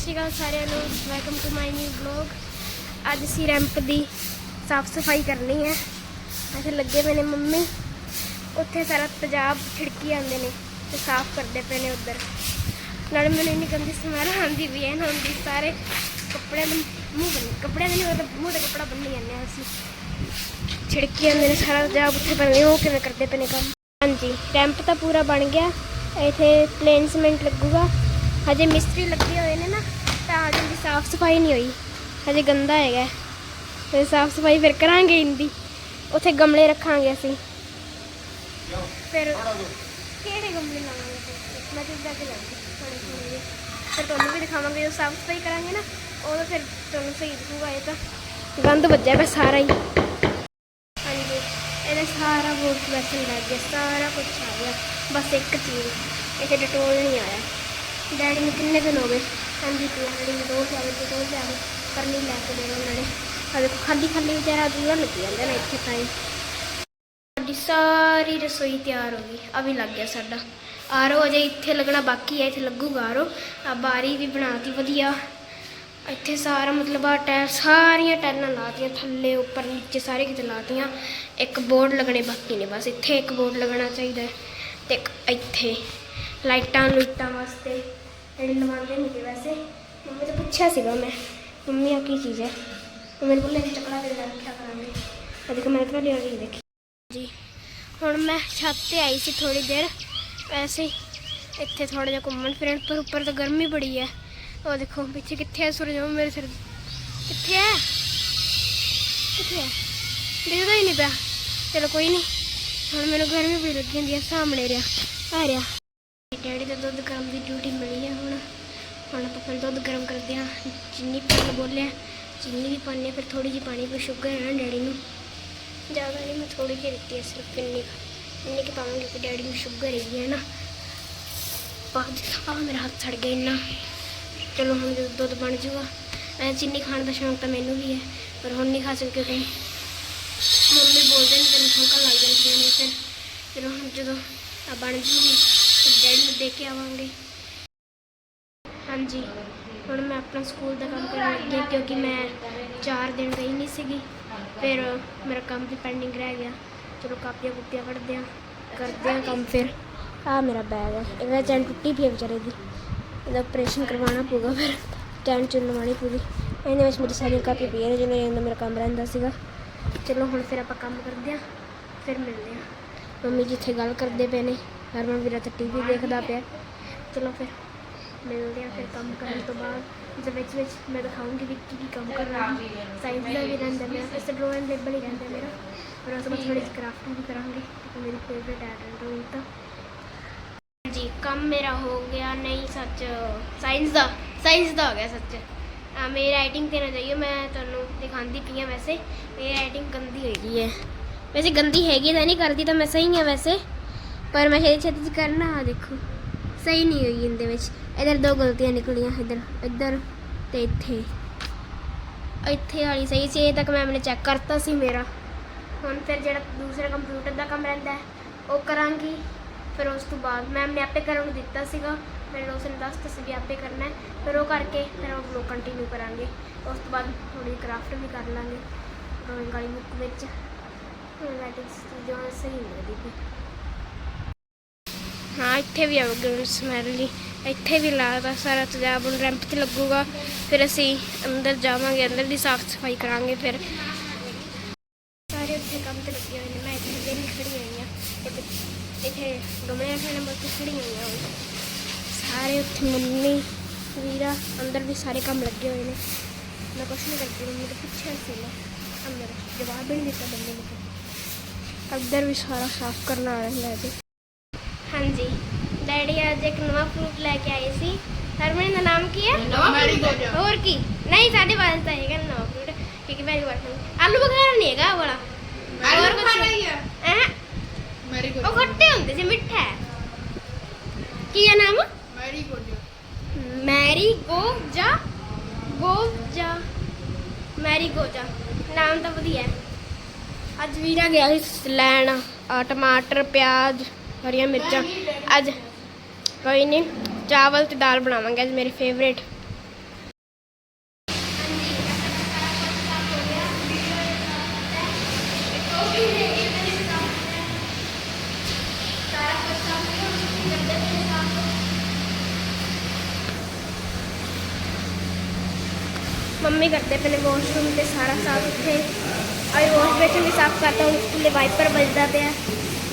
ਸ਼੍ਰੀ ਅਕਾਲ ਸਾਰਿਆਂ ਨੂੰ। Welcome to my new vlog ਅੱਜ ਅਸੀਂ ਰੈਂਪ ਦੀ ਸਾਫ਼ ਸਫ਼ਾਈ ਕਰਨੀ ਹੈ। ਇੱਥੇ ਲੱਗੇ ਪਏ ਨੇ ਮੰਮੀ। ਉੱਥੇ ਸਾਰਾ ਤੇਜ਼ਾਬ ਛਿੜਕੀ ਆਉਂਦੇ ਨੇ ਤੇ ਸਾਫ਼ ਕਰਦੇ ਪਏ ਨੇ ਉੱਧਰ। ਨਾਲੇ ਮੈਨੂੰ ਇੰਨੀ ਗੰਦੀ ਸਮੈਲ ਆਉਂਦੀ ਵੀ ਹੈ ਨਾ ਦੀ ਸਾਰੇ ਕੱਪੜਿਆਂ ਦੇ ਮੂੰਹ ਬੰਨ ਕੱਪੜਿਆਂ ਦੇ ਨਹੀਂ ਮਤਲਬ ਮੂੰਹ ਦਾ ਕੱਪੜਾ ਬੰਨੀ ਜਾਂਦੇ ਹਾਂ ਅਸੀਂ। ਛਿੜਕੀ ਆਉਂਦੇ ਨੇ, ਸਾਰਾ ਤੇਜ਼ਾਬ ਉੱਥੇ ਬੰਨੇ ਉਹ ਕਿਵੇਂ ਕਰਦੇ ਪਏ ਨੇ ਕੰਮ? ਹਾਂਜੀ ਰੈਂਪ ਤਾਂ ਪੂਰਾ ਬਣ ਗਿਆ। ਇੱਥੇ ਪਲੇਨ ਸੀਮੈਂਟ ਲੱਗੂਗਾ। ਹਜੇ ਮਿਸਤਰੀ ਲੱਗੇ ਹੋਏ ਨੇ ਨਾ, ਤਾਂ ਹਜੇ ਦੀ ਸਾਫ਼ ਸਫ਼ਾਈ ਨਹੀਂ ਹੋਈ। ਹਜੇ ਗੰਦਾ ਹੈਗਾ। ਤੇ ਸਾਫ਼ ਸਫ਼ਾਈ ਫਿਰ ਕਰਾਂਗੇ ਇੰਦੀ। ਉੱਥੇ ਗਮਲੇ ਰੱਖਾਂਗੇ ਅਸੀਂ। ਫਿਰ ਕਿਹੜੇ ਗਮਲੇ ਲਾਵਾਂਗੇ? ਮੈਂ ਤੇ ਜਾ ਕੇ ਲਾਉਂਗੀ ਥੋੜੇ ਥੋੜੇ ਫਿਰ ਤੁਹਾਨੂੰ ਵੀ ਦਿਖਾਵਾਂਗੇ, ਜਦੋਂ ਸਾਫ਼ ਸਫ਼ਾਈ ਕਰਾਂਗੇ ਨਾ ਉਦੋਂ ਫਿਰ ਤੁਹਾਨੂੰ ਸਹੀ ਦਿਖੂਗਾ ਇਹ ਤਾਂ। ਗੰਦ ਵੱਜਿਆ ਪਿਆ ਸਾਰਾ ਹੀ। ਹਾਂਜੀ, ਇਹਦਾ ਸਾਰਾ ਬੋਰਡ ਵੈਸਨ ਲੱਗ ਗਿਆ, ਸਾਰਾ ਕੁਝ ਆ ਗਿਆ। ਬਸ ਇੱਕ ਚੀਜ਼, ਇੱਥੇ ਡਟੋਲ ਨਹੀਂ ਆਇਆ। ਡੈਡੀ ਨੂੰ ਕਿੰਨੇ ਦਿਨ ਹੋ ਗਏ? ਹਾਂਜੀ, ਤੇ ਡੈਡੀ ਨੂੰ ਡਟੋਲ ਲਿਆਵੇ ਡਟੋਲ ਲਿਆਵੇ ਪਰ ਨਹੀਂ ਲੈ ਕੇ ਦੇਣਾ ਉਹਨਾਂ ਨੇ। ਆ ਦੇਖੋ, ਖਾਲੀ ਖਾਲੀ ਵਿਚਾਰਾ ਦੂਰਾ ਲੱਗੀ ਜਾਂਦਾ ਨਾ ਇੱਥੇ ਤਾਂ ਸਾਡੀ ਸਾਰੀ ਰਸੋਈ ਤਿਆਰ ਹੋ ਗਈ ਆ ਵੀ ਲੱਗ ਗਿਆ ਸਾਡਾ। ਆਰੋ ਅਜੇ ਇੱਥੇ ਲੱਗਣਾ ਬਾਕੀ ਹੈ, ਇੱਥੇ ਲੱਗੂਗਾ ਆਰੋ ਆ ਬਾਰੀ ਵੀ ਬਣਾਤੀ, ਵਧੀਆ। ਇੱਥੇ ਸਾਰਾ ਮਤਲਬ ਆ ਟਾਇਰ ਸਾਰੀਆਂ ਟਾਇਲਾਂ ਲਾਤੀਆਂ, ਥੱਲੇ, ਉੱਪਰ, ਨੀਚੇ ਸਾਰੇ ਕਿਤੇ ਲਾਤੀਆਂ। ਇੱਕ ਬੋਰਡ ਲੱਗਣੇ ਬਾਕੀ ਨੇ, ਬਸ ਇੱਥੇ ਇੱਕ ਬੋਰਡ ਲੱਗਣਾ ਚਾਹੀਦਾ ਹੈ ਤੇ ਇੱਕ ਇੱਥੇ। ਲਾਈਟਾਂ ਲੁੱਟਾਂ ਵਾਸਤੇ। ਜਿਹੜੇ ਲਵਾਉਂਦੇ ਨਹੀਂ ਤੇ ਵੈਸੇ। ਮੰਮੀ ਤੋਂ ਪੁੱਛਿਆ ਸੀਗਾ ਮੈਂ, ਮੰਮੀ ਆ ਕੀ ਚੀਜ਼ ਹੈ? ਉਹ ਮੇਰੇ ਕੋਲ ਇੱਕ ਚੱਕੜਾ ਦੇ ਰੱਖਿਆ ਕਰਾਂਗੇ। ਆ ਮੈਂ ਤਾਂ ਲਿਆ ਕੇ ਦੇਖੀ। ਜੀ। ਹੁਣ ਮੈਂ ਛੱਤ ਤੇ ਆਈ ਸੀ ਥੋੜੀ ਦੇਰ। ਵੈਸੇ ਇੱਥੇ ਥੋੜਾ ਜਿਹਾ ਘੁੰਮਣ ਫਿਰਨ, ਪਰ ਉੱਪਰ ਤਾਂ ਗਰਮੀ ਬੜੀ ਹੈ। ਉਹ ਦੇਖੋ, ਪਿੱਛੇ ਕਿੱਥੇ ਹੈ ਸੂਰਜ? ਉਹ ਮੇਰੇ ਸਿਰ ਕਿੱਥੇ ਹੈ? ਕਿੱਥੇ ਹੈ? ਦਿਖਦਾ ਹੀ ਨਹੀਂ ਪਿਆ। ਚਲੋ ਕੋਈ ਨਹੀਂ। ਹੁਣ ਮੈਨੂੰ ਗਰਮੀ ਬੜੀ ਲੱਗੀ ਹੁੰਦੀ ਹੈ, ਸਾਹਮਣੇ ਰਿਹਾ। ਆ ਰਿਹਾ। ਡੈਡੀ ਦਾ ਦੁੱਧ ਗਰਮ ਦੀ ਡਿਊਟੀ ਮਿਲੀ ਹੈ ਹੁਣ। ਹੁਣ ਆਪਾਂ ਫਿਰ ਦੁੱਧ ਗਰਮ ਕਰਦੇ ਹਾਂ। ਚੀਨੀ ਪਾਣ ਬੋਲਿਆ ਚੀਨੀ ਵੀ ਪਾਉਂਦੇ ਹਾਂ, ਫਿਰ ਥੋੜੀ ਜਿਹੀ ਪਾਣੀ ਫਿਰ ਸ਼ੂਗਰ ਹੈ ਨਾ ਡੈਡੀ ਨੂੰ। ਜ਼ਿਆਦਾ ਨਹੀਂ ਮੈਂ ਥੋੜੀ ਜਿਹੀ ਦਿੱਤੀ ਹੈ ਸਿਰਫ ਇੰਨੀ ਕੁ। ਇੰਨੀ ਕਿ ਪਾਵਾਂਗੀ ਕਿ ਡੈਡੀ ਨੂੰ ਸ਼ੂਗਰ ਹੈਗੀ ਹੈ ਨਾ। ਬਾਅਦ ਆ ਮੇਰਾ ਹੱਥ ਸੜ ਗਿਆ ਇੰਨਾ। ਚਲੋ ਹੁਣ ਜਦੋਂ ਦੁੱਧ ਬਣ ਜਾਊਗਾ ਐ ਚੀਨੀ ਖਾਣ ਦਾ ਸ਼ੌਂਕ ਤਾਂ ਮੈਨੂੰ ਵੀ ਹੈ ਪਰ ਹੁਣ ਨਹੀਂ ਖਾ ਸਕਦੀ ਕਿਉਂਕਿ ਮੰਮੀ ਬੋਲਦੇ ਨੇ ਤੈਨੂੰ ਠੋਕਣ ਲੱਗ ਜਾਂਦੀਆਂ ਨੇ ਫਿਰ। ਫਿਰ ਹੁਣ ਜਦੋਂ ਆ ਬਣ ਜੂਗੀ ਡੈਡੀ ਨੂੰ ਦੇ ਕੇ ਆਵਾਂਗੇ। ਹਾਂਜੀ, ਹੁਣ ਮੈਂ ਆਪਣਾ ਸਕੂਲ ਦਾ ਕੰਮ ਕਰਨ ਲੱਗੀ ਕਿਉਂਕਿ ਮੈਂ 4 ਦਿਨ ਗਈ ਨਹੀਂ ਸੀਗੀ। ਫਿਰ ਮੇਰਾ ਕੰਮ ਵੀ ਪੈਂਡਿੰਗ ਰਹਿ ਗਿਆ। ਚਲੋ ਕਾਪੀਆਂ ਕੁੱਪੀਆਂ ਕੱਢਦੇ ਹਾਂ, ਕਰਦੇ ਹਾਂ ਕੰਮ ਫਿਰ। ਆ ਮੇਰਾ ਬੈਗ ਹੈ। ਇਹਦਾ ਚੈਨ ਟੁੱਟੀ ਪਈ ਹੈ ਵਿਚਾਰੇ ਦੀ। ਇਹਦਾ ਆਪਰੇਸ਼ਨ ਕਰਵਾਉਣਾ ਪਊਗਾ ਫਿਰ। ਚੈਨ ਚੁੰਨ ਲਵਾਉਣੀ ਪਊਗੀ। ਇਹਦੇ ਵਿੱਚ ਮੇਰੀ ਸਾਰੀਆਂ ਕਾਪੀਆਂ ਪਈਆਂ ਨੇ ਜਿਹਨਾਂ ਅੰਦਰ ਮੇਰਾ ਕੰਮ ਰਹਿੰਦਾ ਸੀਗਾ। ਚਲੋ ਹੁਣ ਫਿਰ ਆਪਾਂ ਕੰਮ ਕਰਦੇ ਹਾਂ, ਫਿਰ ਮਿਲਦੇ ਹਾਂ। ਮੰਮੀ ਜਿੱਥੇ ਗੱਲ ਕਰਦੇ ਪਏ ਨੇ। ਹਰਮਨ ਵੀਰਾ ਤਾਂ ਟੀਵੀ ਦੇਖਦਾ ਪਿਆ। ਚਲੋ ਫਿਰ, ਮਿਲਦੇ ਹਾਂ ਫਿਰ ਕੰਮ ਕਰਨ ਤੋਂ ਬਾਅਦ। ਦੇ ਵਿੱਚ ਵਿੱਚ ਮੈਂ ਦਿਖਾਉਂਗੀ ਵੀ ਕੀ ਕੀ ਕੰਮ ਕਰਨਾ ਸਾਇੰਸ ਦਾ ਵੀ ਰਹਿੰਦਾ ਮੇਰਾ ਵੈਸੇ ਡਰੋਇੰਗ ਲੇਬਲ ਹੀ ਰਹਿੰਦਾ ਮੇਰਾ। ਪਰ ਉਸ ਤੋਂ ਥੋੜੀ ਕਰਾਫਟਿੰਗ ਵੀ ਕਰਾਂਗੇ, ਕਿਉਂਕਿ ਮੇਰੀ ਫੇਵਰੇਟ ਹੈ ਡਰੋਇੰਗ ਤਾਂ। ਜੀ ਕੰਮ ਮੇਰਾ ਹੋ ਗਿਆ, ਨਹੀਂ ਸੱਚ ਸਾਇੰਸ ਦਾ ਸਾਇੰਸ ਦਾ ਹੋ ਗਿਆ ਸੱਚ। ਮੇਰੀ ਰਾਈਟਿੰਗ ਤੇ ਨਾ ਜਾਈਓ, ਮੈਂ ਤੁਹਾਨੂੰ ਦਿਖਾਉਂਦੀ ਪਈ ਹਾਂ ਵੈਸੇ। ਮੇਰੀ ਰਾਈਟਿੰਗ ਗੰਦੀ ਹੈਗੀ ਹੈ। ਵੈਸੇ ਗੰਦੀ ਹੈਗੀ ਤਾਂ ਨਹੀਂ ਕਰਦੀ, ਤਾਂ ਮੈਂ ਸਹੀ ਹਾਂ ਵੈਸੇ। ਪਰ ਮੈਂ ਛੇਤੀ ਛੇਤੀ 'ਚ ਕਰਨਾ ਆ ਦੇਖੋ। ਸਹੀ ਨਹੀਂ ਹੋਈ ਇਹਦੇ ਵਿੱਚ। ਇਧਰ ਦੋ ਗਲਤੀਆਂ ਨਿਕਲੀਆਂ, ਇਧਰ, ਇੱਧਰ ਤੇ ਇੱਥੇ। ਇੱਥੇ ਵਾਲੀ ਸਹੀ ਸੀ, ਇਹ ਤੱਕ ਮੈਮ ਨੇ ਚੈੱਕ ਕਰਤਾ ਸੀ ਮੇਰਾ। ਹੁਣ ਫਿਰ ਜਿਹੜਾ ਦੂਸਰਾ ਕੰਪਿਊਟਰ ਦਾ ਕੰਮ ਰਹਿੰਦਾ ਹੈ, ਉਹ ਕਰਾਂਗੀ। ਫਿਰ ਉਸ ਤੋਂ ਬਾਅਦ ਮੈਮ ਨੇ ਆਪੇ ਕਰਨ ਨੂੰ ਦਿੱਤਾ ਸੀਗਾ। ਮੈਨੂੰ ਉਸ ਨੇ ਦੱਸਤਾ ਸੀ ਵੀ ਆਪੇ ਕਰਨਾ ਹੈ। ਫਿਰ ਉਹ ਕਰਕੇ ਫਿਰ ਉਹ ਲੋਕ ਕੰਟੀਨਿਊ ਕਰਾਂਗੇ। ਉਸ ਤੋਂ ਬਾਅਦ ਥੋੜੀ ਕਰਾਫਟ ਵੀ ਕਰ ਲਾਂਗੇ ਡਰਾਇੰਗ ਵਾਲੀ ਬੁੱਕ ਵਿੱਚ। ਮੈਥਮੈਟਿਕਸ ਚੀਜ਼ਾਂ ਸਹੀ ਲੱਗਦੀ ਪਈ। ਇੱਥੇ ਵੀ ਆਊਗਾ ਸਮੈਲ ਜੀ। ਇੱਥੇ ਵੀ ਲਾਦਾ ਸਾਰਾ ਤੇਜ਼ਾਬ, ਹੁਣ ਰੈਂਪ ਤੇ ਲੱਗੂਗਾ, ਫਿਰ ਅਸੀਂ ਅੰਦਰ ਜਾਵਾਂਗੇ, ਅੰਦਰ ਦੀ ਸਾਫ਼ ਸਫ਼ਾਈ ਕਰਾਂਗੇ ਫਿਰ। ਸਾਰੇ ਉੱਥੇ ਕੰਮ ਤੇ ਲੱਗੇ ਹੋਏ ਨੇ, ਮੈਂ ਇੱਥੇ ਵਿਹਲੀ ਖੜੀ ਹੋਈ ਹਾਂ। ਇੱਥੇ ਇੱਥੇ ਗਮਲੇ ਰੱਖੇ ਨੇ ਬਸ ਖੜੀ ਹੋਈ ਹਾਂ ਹੁਣ। ਸਾਰੇ ਉੱਥੇ ਮੰਮੀ, ਵੀਰਾ, ਅੰਦਰ ਵੀ ਸਾਰੇ ਕੰਮ ਲੱਗੇ ਹੋਏ ਨੇ। ਮੈਂ ਕੁਛ ਨਹੀਂ ਕਰਦੀ, ਮੰਮੀ ਤੋਂ ਪੁੱਛਿਆ ਸੀ ਮੈਂ। ਅੰਦਰ ਜਵਾਬ ਹੀ ਨਹੀਂ ਦਿੱਤਾ ਬੰਦੇ ਨੇ। ਅੰਦਰ ਵੀ ਸਾਰਾ ਸਾਫ਼ ਕਰਨਾ ਰਹਿੰਦਾ ਹੈ ਹਾਂਜੀ। ਡੈਡੀ ਅੱਜ ਇੱਕ ਨਵਾਂ ਫਰੂਟ ਲੈ ਕੇ ਆਏ ਸੀ। ਹਰਮਨ ਦਾ ਨਾਮ ਕੀ ਹੈ? ਹੋਰ ਕੀ? ਨਹੀਂ ਸਾਡੇ ਪਾਸ ਤਾਂ ਹੈਗਾ ਨਵਾਂ ਫਰੂਟ ਕਿਉਂਕਿ ਮੇਰੀ ਵਾਟ ਆਲੂ ਬੁਖਾਰਾ ਨਹੀਂ ਹੈਗਾ ਉਹ ਵਾਲਾ। ਹੋਰ ਕੁਛ? ਹੈਂ? ਉਹ ਖੱਟੇ ਹੁੰਦੇ ਸੀ ਮਿੱਠਾ ਹੈ। ਕੀ ਹੈ ਨਾਮ? ਮੈਰੀ ਗੋ ਜਾ ਗੋ ਜਾ ਮੈਰੀ ਗੋ ਜਾ ਨਾਮ ਤਾਂ ਵਧੀਆ ਹੈ। ਅੱਜ ਵੀਰਾ ਗਿਆ ਸੀ ਲੈਣ ਆ ਟਮਾਟਰ ਪਿਆਜ਼ ਹਰੀਆਂ ਮਿਰਚਾਂ। ਅੱਜ ਕੋਈ ਨਹੀਂ ਚਾਵਲ ਤੇ ਦਾਲ ਬਣਾਵਾਂਗੇ ਅੱਜ ਮੇਰੇ ਫੇਵਰੇਟ मम्मी करते पहले वॉशरूम से सारा साफ थे और वॉश बेसिन भी साफ करता हूँ उसके लिए वाइपर बच जाते हैं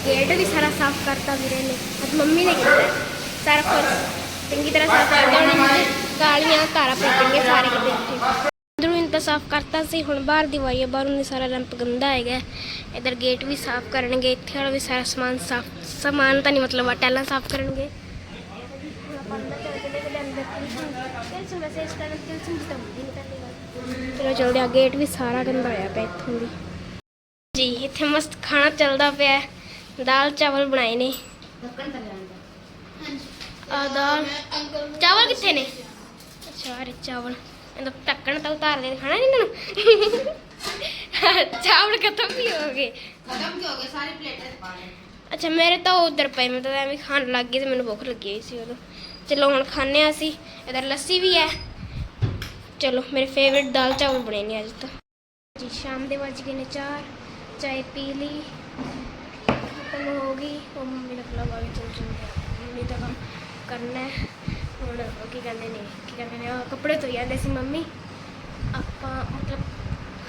गेट भी सारा साफ करता मेरे ने अब मम्मी ने किया ਸਾਰਾ ਕੁਝ ਚੰਗੀ ਤਰ੍ਹਾਂ ਸਾਫ਼ ਕਰਤਾ ਉਹਨੇ ਕਾਲੀਆਂ ਧਾਰਾਂ ਪਈਆਂ ਸਾਰੇ ਕਿਤੇ। ਅੰਦਰੋਂ ਇੰਨਾ ਤਾਂ ਸਾਫ਼ ਕਰਤਾ ਸੀ। ਹੁਣ ਬਾਹਰ ਦੀ ਵਾਈ ਹੈ ਬਾਹਰੋਂ ਦੀ ਸਾਰਾ ਰੈਂਪ ਗੰਦਾ ਹੈਗਾ। ਇਧਰ ਗੇਟ ਵੀ ਸਾਫ਼ ਕਰਨਗੇ। ਇੱਥੇ ਵਾਲਾ ਵੀ ਸਾਰਾ ਸਮਾਨ ਸਾਫ਼ ਸਮਾਨ ਤਾਂ ਨਹੀਂ ਮਤਲਬ ਟੈਲਾਂ ਸਾਫ਼ ਕਰਨਗੇ। ਚਲੋ ਚਲਦੇ ਆ। ਗੇਟ ਵੀ ਸਾਰਾ ਗੰਦਾ ਹੋਇਆ ਪਿਆ ਇੱਥੋਂ ਦੀ। ਜੀ ਇੱਥੇ ਮਸਤ ਖਾਣਾ ਚੱਲਦਾ ਪਿਆ। ਦਾਲ ਚਾਵਲ ਬਣਾਏ ਨੇ। ਆ ਦਾਲ। ਚਾਵਲ ਕਿੱਥੇ ਨੇ? ਅੱਛਾ ਅਰੇ ਚਾਵਲ। ਇਹਦਾ ਢੱਕਣ ਤਾਂ ਉਤਾਰ ਦੇ ਖਾਣਾ ਨਹੀਂ ਇਹਨਾਂ ਚਾਵਲ ਖਤਮ ਵੀ ਹੋ ਗਏ। ਖਤਮ ਕਿਉਂ ਹੋ ਗਏ ਸਾਰੇ ਪਲੇਟਾਂ 'ਚ ਪਾ ਲਏ। ਅੱਛਾ ਮੇਰੇ ਤਾਂ ਉਧਰ ਪਏ ਮੈਂ ਤਾਂ ਐਵੇਂ ਖਾਣ ਲੱਗ ਗਈ ਤੇ ਮੈਨੂੰ ਭੁੱਖ ਲੱਗੀ ਹੋਈ ਸੀ ਉਦੋਂ। ਚਲੋ ਹੁਣ ਖਾਣੇ ਆ ਅਸੀਂ। ਇਧਰ ਲੱਸੀ ਵੀ ਹੈ। ਚਲੋ ਮੇਰੇ ਫੇਵਰਿਟ ਦਾਲ ਚਾਵਲ ਬਣੇ ਨੇ ਅੱਜ ਤਾਂ। ਜੀ ਸ਼ਾਮ ਦੇ ਵੱਜ ਗਏ ਨੇ 4 ਚਾय ਪੀ ਲਈ। ਖਤਮ ਹੋ ਗਈ। ਉਹ ਮੰਮੀ ਨੇ ਬੁਲਾ ਵਾ ਚਲ ਚਲ ਮੰਮੀ ਦਾ ਕੰਮ ਕਰਨਾ ਹੈ। ਹੁਣ ਉਹ ਕੀ ਕਹਿੰਦੇ ਨੇ, ਕੀ ਕਹਿੰਦੇ ਨੇ, ਉਹ ਕੱਪੜੇ ਧੋਈ ਜਾਂਦੇ ਸੀ ਮੰਮੀ। ਆਪਾਂ ਮਤਲਬ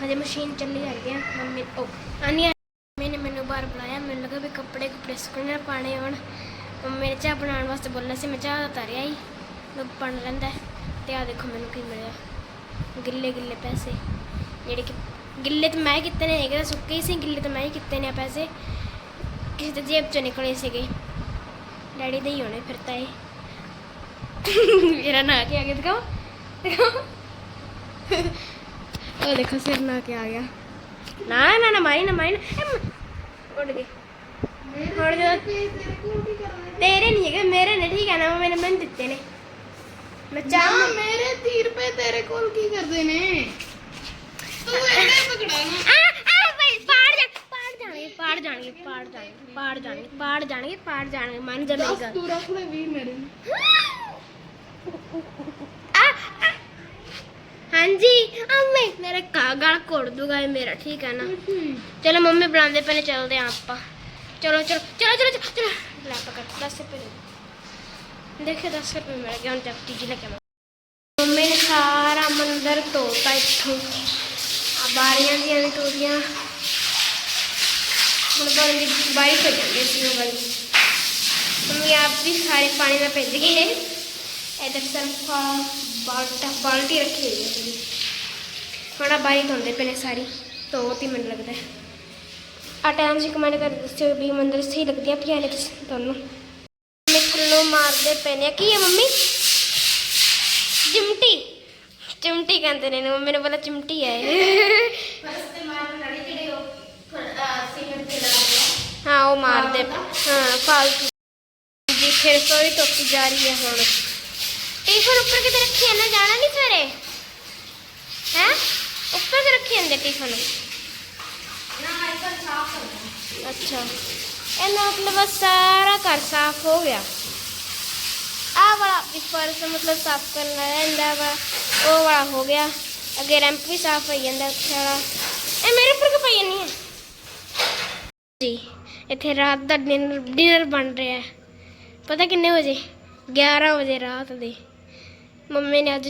ਹਜੇ ਮਸ਼ੀਨ ਚੱਲੀ ਜਾਂਦੀ ਆ। ਮੰਮੀ, ਉਹ ਆਨੀ ਮੰਮੀ ਨੇ ਮੈਨੂੰ ਬਾਹਰ ਬੁਲਾਇਆ। ਮੈਨੂੰ ਲੱਗਾ ਵੀ ਕੱਪੜੇ ਕੱਪੜੇ ਸੁੱਕਣੇ ਨਾ ਪਾਣੇ ਹੋਣ। ਮੰਮੀ ਚਾਹ ਬਣਾਉਣ ਵਾਸਤੇ ਬੋਲਿਆ ਸੀ, ਮੈਂ ਚਾਹ ਦਾ ਧਰਿਆ ਹੀ। ਲੋਕ ਬਣ ਲੈਂਦਾ ਹੈ। ਤੇ ਆ ਦੇਖੋ ਮੈਨੂੰ ਕੀ ਮਿਲਿਆ। ਗਿੱਲੇ ਗਿੱਲੇ ਪੈਸੇ। ਜਿਹੜੇ ਕਿ ਗਿੱਲੇ ਤਾਂ ਮੈਂ ਕੀਤੇ ਨੇ ਹੈਗੇ ਤਾਂ ਸੁੱਕੇ ਹੀ ਸੀ? ਗਿੱਲੇ ਤਾਂ ਮੈਂ ਹੀ ਕੀਤੇ ਨੇ ਪੈਸੇ। ਕਿਸੇ ਦੇ ਜੇਬ ਚੋਂ ਨਿਕਲੇ ਸੀਗੇ। ਡੈਡੀ ਦੇ ਹੀ ਹੋਣੇ ਫਿਰ ਤਾਂ ਇਹ। ਮੇਰਾ ਨਾਂ ਕੀ ਆ ਗਿਆ ਦਿਖਾਓ ਦਿਖਾਓ ਉਹ ਦੇਖੋ ਸਿਰ ਨਾ ਕੇ ਆ ਗਿਆ ਨਾ ਨਾ ਨਾ ਮਾਰੀ ਨਾ ਮਾਰੀ ਨਾ ਮ- ਉੱਡ ਗਏ ਹੁਣ ਜਦੋਂ ਤੇਰੇ ਨਹੀਂ ਹੈਗੇ ਮੇਰੇ ਨੇ ਠੀਕ ਹੈ ਨਾ ਮੈਨੇ ਮੈਨੂੰ ਦਿੱਤੇ ਨੇ ਮੈਂ ਚਾਹ ਮੇਰੇ 30 ਰੁਪਏ ਤੇਰੇ ਕੋਲ ਕੀ ਕਰਦੇ ਨੇ ਤੂੰ ਇਹਨੇ ਪਕੜਾਣਾ ਆ ਆ ਭਾਈ ਪਾੜ ਜਾ ਜਾਣਗੇ ਪਾੜ ਜਾਣਗੇ ਪਾੜ ਜਾਣਗੇ ਪਾੜ ਜਾਣਗੇ ਪਾੜ ਜਾਣਗੇ ਮੰਨ ਜਾ ਮੇਰੀ ਗੱਲ ਤੂੰ ਰੱਖ ਲੈ 20 ਮੇਰੇ। ਹਾਂਜੀ, ਅੰਮੇ, ਮੇਰੇ ਕਾ ਗਲ ਕੋੜ ਦੂਗਾ ਇਹ ਮੇਰਾ, ਠੀਕ ਹੈ ਨਾ? ਚਲੋ ਮੰਮੀ ਬੁਲਾਉਂਦੇ ਪਏ ਨੇ ਚੱਲਦੇ ਆ ਆਪਾਂ। ਚਲੋ ਚਲੋ ਚਲੋ ਚਲੋ ਚਲੋ ਚਲੋ। ਲੈ ਪਕੜ 10 ਰੁਪਏ ਦੇ 10 ਰੁਪਏ ਮਿਲ ਗਏ, ਹੁਣ ਚੱਪਟੀ ਜੀ ਲੈ ਕੇ ਮੰਮੀ ਨੇ ਸਾਰਾ ਮੰਦਰ ਧੋਤਾ ਇੱਥੋਂ। ਆ ਬਾਰੀਆਂ ਦੀਆਂ ਵੀ ਹੁਣ ਬਣ ਬਾਈ ਹੋ ਜਾਂਦੀ ਸੀ ਉਹ ਵਾਲੀ। ਮੰਮੀ, ਆਪ ਵੀ ਸਾਰੇ ਪਾਣੀ ਨਾਲ ਭਿੱਜ ਗਏ ਇਧਰ ਸਰਫਾ ਬਾਲਟਾ ਬਾਲਟੀ ਰੱਖੀ ਹੋਈ ਹੈ ਪੂਰੀ ਹੁਣ ਆ ਬਾਈ ਧੋਂਦੇ ਪਏ ਨੇ ਸਾਰੀ ਧੋਤੀ ਮੈਨੂੰ ਲੱਗਦਾ ਹੈ ਆ ਟਾਈਮ ਜੀ ਕਮੈਂਟ ਕਰ ਦੱਸਿਓ ਵੀ ਮੰਦਰ ਸਹੀ ਲੱਗਦੀਆਂ ਪਈਆਂ ਨੇ ਤੁਸੀਂ ਤੁਹਾਨੂੰ ਮੈਂ ਥੱਲੋਂ ਮਾਰਦੇ ਪਏ ਨੇ ਕੀ ਹੈ ਮੰਮੀ ਚਿਮਟੀ ਚਿਮਟੀ ਕਹਿੰਦੇ ਨੇ ਮੰਮੀ ਨੇ ਬੋਲਾ ਚਿਮਟੀ ਹੈ ਹਾਂ ਉਹ ਮਾਰਦੇ। ਹਾਂ ਫਾਲਤੂ ਜੀ ਫਿਰ ਸੋਈ ਧੋਤੀ ਜਾ ਰਹੀ ਹੈ ਹੁਣ ਟਿਫਨ ਉੱਪਰ ਕਿਤੇ ਰੱਖੀ ਨਾ ਜਾਣਾ ਨਹੀਂ ਸਵੇਰੇ? ਹੈ? ਉੱਪਰ ਕਿ ਰੱਖੀ ਜਾਂਦੇ ਟਿਫਨ? ਨਾ ਇੱਧਰ ਸਾਫ਼ ਕਰਨਾ ਅੱਛਾ। ਇਹਦਾ ਮਤਲਬ ਸਾਰਾ ਘਰ ਸਾਫ਼ ਹੋ ਗਿਆ। ਆਹ ਵਾਲਾ ਵੀ ਫਰਸ਼ ਮਤਲਬ ਸਾਫ਼ ਕਰਨਾ ਰਹਿੰਦਾ ਵਾ। ਉਹ ਵਾਲਾ ਹੋ ਗਿਆ। ਅੱਗੇ ਰੈਂਪ ਵੀ ਸਾਫ਼ ਹੋਈ ਜਾਂਦਾ ਉੱਥੇ ਵਾਲਾ। ਇਹ ਮੇਰੇ ਉੱਪਰ ਕਿ ਪਈ ਨਹੀਂ ਹੈ ਜੀ ਇੱਥੇ ਰਾਤ ਦਾ ਡਿਨਰ ਡਿਨਰ ਬਣ ਰਿਹਾ। ਹੈ ਪਤਾ ਕਿੰਨੇ ਵਜੇ? 11 ਵਜੇ ਰਾਤ ਦੇ। ਮੰਮੀ ਨੇ ਅੱਜ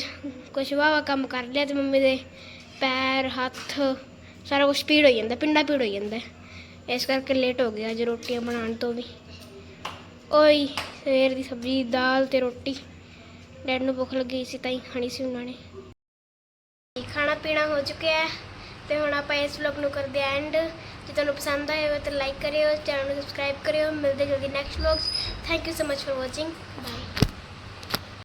ਕੁਛ ਵਾਵਾ ਕੰਮ ਕਰ ਲਿਆ ਤੇ ਮੰਮੀ ਦੇ ਪੈਰ, ਹੱਥ ਸਾਰਾ ਕੁਝ ਪੀੜ ਹੋ ਜਾਂਦਾ, ਪਿੰਡਾ ਪੀੜ ਹੋ ਜਾਂਦਾ। ਇਸ ਕਰਕੇ ਲੇਟ ਹੋ ਗਿਆ ਅੱਜ ਰੋਟੀਆਂ ਬਣਾਉਣ ਤੋਂ ਵੀ। ਓਏ ਸਵੇਰ ਦੀ ਸਬਜ਼ੀ, ਦਾਲ ਤੇ ਰੋਟੀ। ਡੈਡ ਨੂੰ ਭੁੱਖ ਲੱਗੀ ਸੀ ਤਾਂ ਹੀ ਖਾਣੀ ਸੀ ਉਹਨਾਂ ਨੇ। ਖਾਣਾ ਪੀਣਾ ਹੋ ਚੁੱਕਿਆ ਹੈ ਤੇ ਹੁਣ ਆਪਾਂ ਇਸ ਵਲੌਗ ਨੂੰ ਕਰਦੇ ਆ ਐਂਡ ਜੇ ਤੁਹਾਨੂੰ ਪਸੰਦ ਆਇਆ ਹੋਵੇ ਤਾਂ ਲਾਈਕ ਕਰਿਓ ਚੈਨਲ ਨੂੰ ਸਬਸਕ੍ਰਾਈਬ ਕਰਿਓ। ਮਿਲਦੇ ਜਲਦੀ next vlogs thank you so much for watching bye